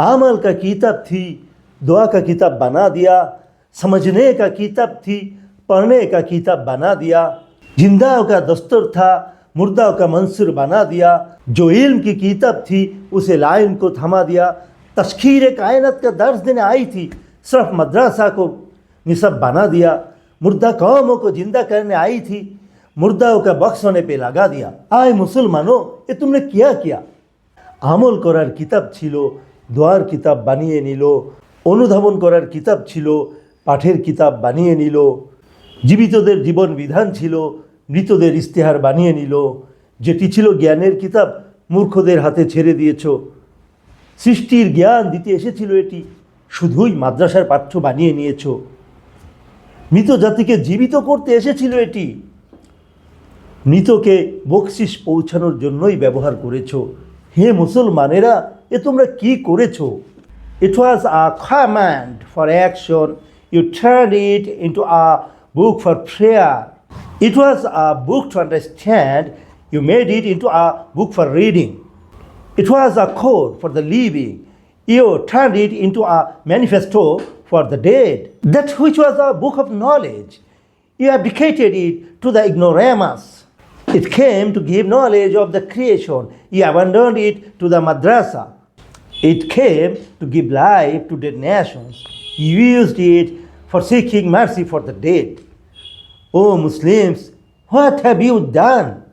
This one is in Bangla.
अमल का किताब थी दुआ का किताब बना दिया समझने का किताब थी पढ़ने का किताब बना दिया जिंदाओं का दस्तूर था मुर्दाओं का मंसूर बना दिया जो इल्म की किताब थी उसे लाइन को थमा दिया तस्खीर कायनत का दर्ज देने आई थी सिर्फ मदरसा को निसब बना दिया मुर्दा कौमों को जिंदा करने आई थी मुर्दाओं का बक्स होने पे लगा दिया आए मुसलमानों ये तुमने किया किया আমল করার কিতাব ছিল দোয়ার কিতাব বানিয়ে নিল, অনুধাবন করার কিতাব ছিল, পাঠের কিতাব বানিয়ে নিল, জীবিতদের জীবন বিধান ছিল, মৃতদের ইস্তেহার বানিয়ে নিল, যেটি ছিল জ্ঞানের কিতাব, মূর্খদের হাতে ছেড়ে দিয়েছ। সৃষ্টির জ্ঞান দিতে এসেছিল এটি, শুধুই মাদ্রাসার পাঠ্য বানিয়ে নিয়েছ। মৃত জাতিকে জীবিত করতে এসেছিল এটি। মৃতকে বকশিস পৌঁছানোর জন্যই ব্যবহার করেছ। হে মুসলমানেরা এ তোমরা কি করেছ it was a command for action you turn it into a book for prayer it was a book to understand you made it into a book for reading It was a code for the living. You turned it into a manifesto for the dead. That which was a book of knowledge. You abdicated it to the ignoramus. It came to give knowledge of the creation. He abandoned it to the madrasa. It came to give life to dead nations. He used it for seeking mercy for the dead. Oh Muslims, what have you done?